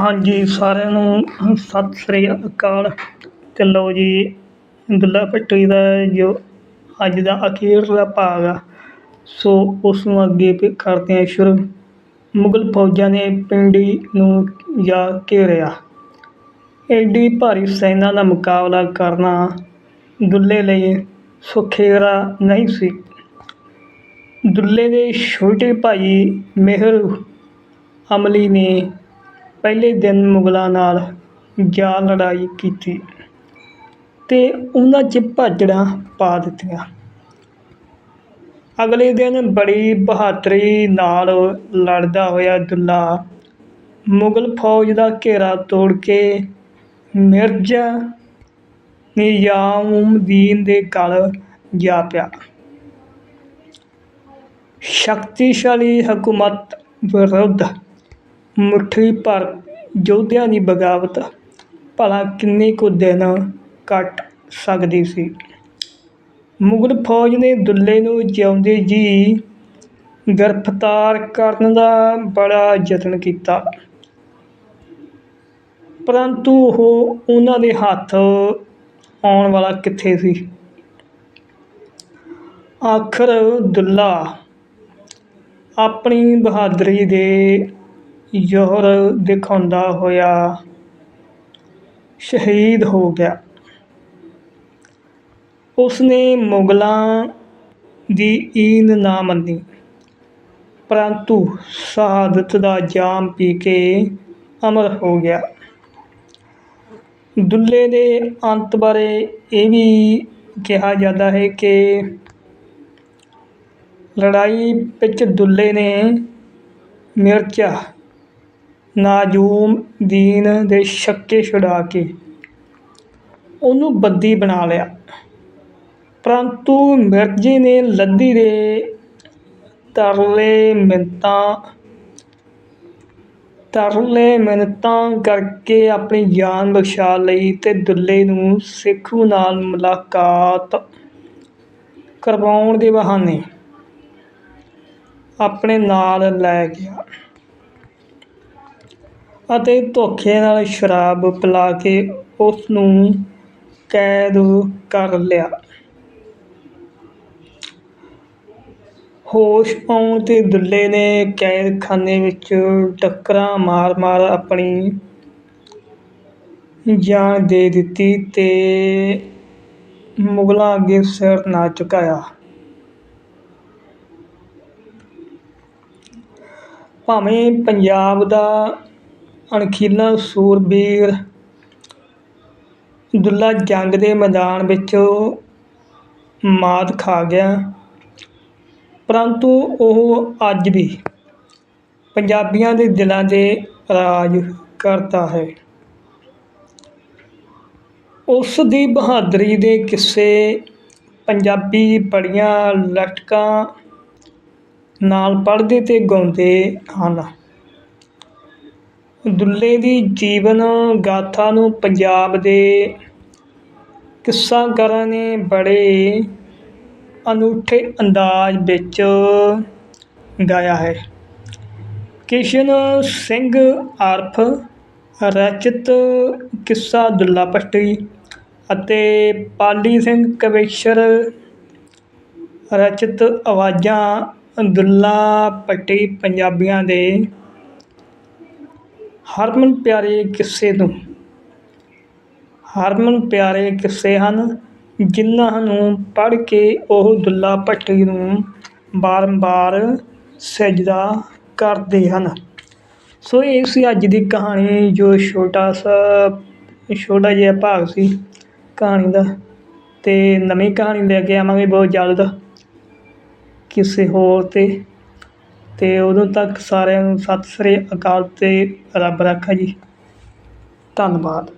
ਹਾਂਜੀ, ਸਾਰਿਆਂ ਨੂੰ ਸਤਿ ਸ੍ਰੀ ਅਕਾਲ ਤੇ ਲਓ ਜੀ ਦੁੱਲਾ ਭੱਟੀ ਦਾ ਜੋ ਅੱਜ ਦਾ ਅਖੀਰਲਾ ਭਾਗ ਆ, ਸੋ ਉਸ ਨੂੰ ਅੱਗੇ ਪ- ਕਰਦੇ ਹਾਂ ਸ਼ੁਰੂ। ਮੁਗਲ ਫੌਜਾਂ ਨੇ ਪਿੰਡੀ ਨੂੰ ਜਾ ਘੇਰਿਆ ਐਡੀ ਭਾਰੀ ਸੈਨਾ ਦਾ ਮੁਕਾਬਲਾ ਕਰਨਾ ਦੁੱਲੇ ਲਈ ਸੁਖੇਰਾ ਨਹੀਂ ਸੀ। ਦੁੱਲੇ ਦੇ ਛੋਟੇ ਭਾਈ ਮਿਹਰ ਅਮਲੀ ਨੇ ਪਹਿਲੇ ਦਿਨ ਮੁਗਲਾਂ ਨਾਲ ਜਾ ਲੜਾਈ ਕੀਤੀ ਤੇ ਉਹਨਾਂ 'ਚ ਭਾਜੜਾਂ ਪਾ ਦਿੱਤੀਆਂ। ਅਗਲੇ ਦਿਨ ਬੜੀ ਬਹਾਦਰੀ ਨਾਲ ਲੜਦਾ ਹੋਇਆ ਦੁੱਲਾ ਮੁਗਲ ਫੌਜ ਦਾ ਘੇਰਾ ਤੋੜ ਕੇ ਮਿਰਜ਼ਾ ਨਿਜ਼ਾਮੁਦੀਨ ਦੇ ਗਲ ਜਾ ਪਿਆ। ਸ਼ਕਤੀਸ਼ਾਲੀ ਹਕੂਮਤ ਵਿਰੁੱਧ ਮੁੱਠੀ ਭਰ ਯੋਧਿਆਂ ਦੀ ਬਗਾਵਤ ਭਲਾ ਕਿੰਨੇ ਕੁ ਦਿਨ ਕੱਟ ਸਕਦੀ ਸੀ। ਮੁਗਲ ਫੌਜ ਨੇ ਦੁੱਲੇ ਨੂੰ ਜਿਉਂਦੇ ਜੀ ਗ੍ਰਿਫਤਾਰ ਕਰਨ ਦਾ ਬੜਾ ਯਤਨ ਕੀਤਾ। ਪਰੰਤੂ ਉਹ ਉਹਨਾਂ ਦੇ ਹੱਥ ਆਉਣ ਵਾਲਾ ਕਿੱਥੇ ਸੀ? ਆਖਰ ਦੁੱਲਾ ਆਪਣੀ ਬਹਾਦਰੀ ਦੇ ਜ਼ੋਹਰ ਦਿਖਾਉਂਦਾ ਹੋਇਆ ਸ਼ਹੀਦ ਹੋ ਗਿਆ। ਉਸਨੇ ਮੁਗਲਾਂ ਦੀ ਈਨ ਨਾ ਮੰਨੀ, ਪਰੰਤੂ ਸ਼ਹਾਦਤ ਦਾ ਜਾਮ ਪੀ ਕੇ ਅਮਰ ਹੋ ਗਿਆ। ਦੁੱਲੇ ਦੇ ਅੰਤ ਬਾਰੇ ਇਹ ਵੀ ਕਿਹਾ ਜਾਂਦਾ ਹੈ ਕਿ ਲੜਾਈ ਵਿੱਚ ਦੁੱਲੇ ਨੇ ਮਿਰਚਾ ਨਾਜੂਮ ਦੀਨ ਦੇ ਛੱਕੇ ਛੁਡਾ ਕੇ ਉਹਨੂੰ ਬੰਦੀ ਬਣਾ ਲਿਆ। ਪਰੰਤੂ ਮਿਰਜ਼ੇ ਨੇ ਲੱਦੀ ਦੇ ਤਰਲੇ ਮਿੰਤਾਂ ਤਰਲੇ ਮਿੰਨਤਾਂ ਕਰਕੇ ਆਪਣੀ ਜਾਨ ਬਖਸ਼ਾ ਲਈ ਤੇ ਦੁੱਲੇ ਨੂੰ ਸਿੱਖੂ ਨਾਲ ਮੁਲਾਕਾਤ ਕਰਵਾਉਣ ਦੇ ਬਹਾਨੇ ਆਪਣੇ ਨਾਲ ਲੈ ਗਿਆ। ਅਤੇ ਧੋਖੇ ਨਾਲ ਸ਼ਰਾਬ ਪਿਲਾ ਕੇ ਉਸ ਨੂੰ ਕੈਦ ਕਰ ਲਿਆ। ਹੋਸ਼ ਆਉਣ ਤੇ ਦੁੱਲੇ ਨੇ ਕੈਦਖਾਨੇ ਵਿੱਚ ਟੱਕਰਾਂ ਮਾਰ-ਮਾਰ ਆਪਣੀ ਜਾਨ ਦੇ ਦਿੱਤੀ ਤੇ ਮੁਗਲਾਂ ਅੱਗੇ ਸਿਰ ਨਾ ਝੁਕਾਇਆ। ਭਾਵੇਂ ਪੰਜਾਬ ਦਾ ਅਣਖੀਲਾ ਸੂਰਬੀਰ ਦੁੱਲਾ ਜੰਗ ਦੇ ਮੈਦਾਨ ਵਿੱਚ ਮਾਤ ਖਾ ਗਿਆ। ਪਰੰਤੂ ਉਹ ਅੱਜ ਵੀ ਪੰਜਾਬੀਆਂ ਦੇ ਦਿਲਾਂ 'ਤੇ ਰਾਜ ਕਰਦਾ ਹੈ। ਉਸ ਦੀ ਬਹਾਦਰੀ ਦੇ ਕਿੱਸੇ ਪੰਜਾਬੀ ਬੜੀਆਂ ਲਟਕਾਂ ਨਾਲ ਪੜ੍ਹਦੇ ਅਤੇ ਗਾਉਂਦੇ ਹਨ। ਦੁੱਲੇ ਦੀ ਜੀਵਨ ਗਾਥਾ ਨੂੰ ਪੰਜਾਬ ਦੇ ਕਿੱਸਾਕਾਰਾਂ ਨੇ ਬੜੇ ਅਨੂਠੇ ਅੰਦਾਜ਼ ਵਿੱਚ ਗਾਇਆ ਹੈ। ਕਿਸ਼ਨ ਸਿੰਘ ਆਰਫ, ਰਚਿਤ ਕਿੱਸਾ ਦੁੱਲਾ ਭੱਟੀ ਅਤੇ ਪਾਲੀ ਸਿੰਘ ਕਵੀਸ਼ਰ, ਰਚਿਤ ਆਵਾਜ਼ਾਂ ਦੁੱਲਾ ਭੱਟੀ ਪੰਜਾਬੀਆਂ ਦੇ ਹਰਮਨ ਪਿਆਰੇ ਕਿੱਸੇ ਨੂੰ? ਹਰਮਨ ਪਿਆਰੇ ਕਿੱਸੇ ਹਨ? ਜਿਨ੍ਹਾਂ ਨੂੰ ਪੜ੍ਹ ਕੇ ਉਹ ਦੁੱਲਾ ਭੱਟੀ ਨੂੰ ਬਾਰ-ਬਾਰ ਸਜਦਾ ਕਰਦੇ ਹਨ। ਸੋ, ਇਹ ਸੀ ਅੱਜ ਦੀ ਕਹਾਣੀ ਜੋ ਛੋਟਾ ਸਾ, ਛੋਟਾ ਜਿਹਾ ਭਾਗ ਸੀ ਕਹਾਣੀ ਦਾ। ਅਤੇ ਨਵੀਂ ਕਹਾਣੀ ਲੈ ਕੇ ਆਵਾਂਗੇ ਬਹੁਤ ਜਲਦ, ਕਿਸੇ ਹੋਰ ਤੇ। ਅਤੇ ਉਦੋਂ ਤੱਕ ਸਾਰਿਆਂ ਨੂੰ ਸਤਿ ਸ੍ਰੀ ਅਕਾਲ ਤੇ ਰੱਬ ਰਾਖਾ ਜੀ। ਧੰਨਵਾਦ।